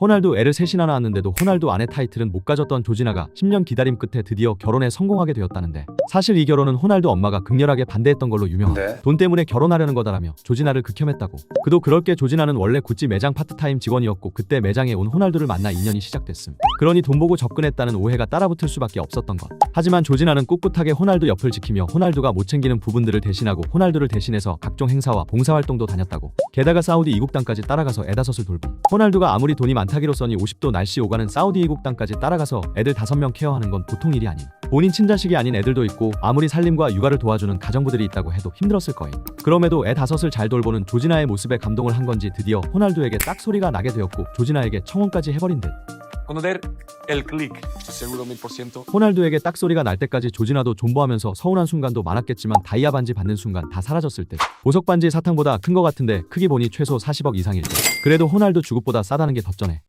호날두 애를 셋이나 낳았는데도 호날두 아내 타이틀은 못 가졌던 조지나가 10년 기다림 끝에 드디어 결혼에 성공하게 되었다는데 사실 이 결혼은 호날두 엄마가 극렬하게 반대했던 걸로 유명하고 네. 돈 때문에 결혼하려는 거다라며 조지나를 극혐했다고. 그도 그럴 게 조지나는 원래 구찌 매장 파트타임 직원이었고 그때 매장에 온 호날두를 만나 인연이 시작됐음. 그러니 돈 보고 접근했다는 오해가 따라붙을 수밖에 없었던 것. 하지만 조지나는 꿋꿋하게 호날두 옆을 지키며 호날두가 못 챙기는 부분들을 대신하고 호날두를 대신해서 각종 행사와 봉사활동도 다녔다고. 게다가 사우디 이국 땅까지 따라가서 애다섯을 돌봄. 호날두가 아무리 돈이 많 다기로 써니 50도 날씨 오가는 사우디 이국 땅까지 따라가서 애들 5명 케어하는 건 보통 일이 아닌 본인 친자식이 아닌 애들도 있고 아무리 살림과 육아를 도와주는 가정부들이 있다고 해도 힘들었을 거임. 그럼에도 애 다섯을 잘 돌보는 조지나의 모습에 감동을 한 건지 드디어 호날두에게 딱 소리가 나게 되었고 조지나에게 청혼까지 해버린 듯 호날두에게 딱 소리가 날 때까지 조지나도 존버하면서 서운한 순간도 많았겠지만 다이아 반지 받는 순간 다 사라졌을 때. 보석 반지 사탕보다 큰 거 같은데 크기 보니 최소 40억 이상일 때. 그래도 호날두 주급보다 싸다는 게 덥전해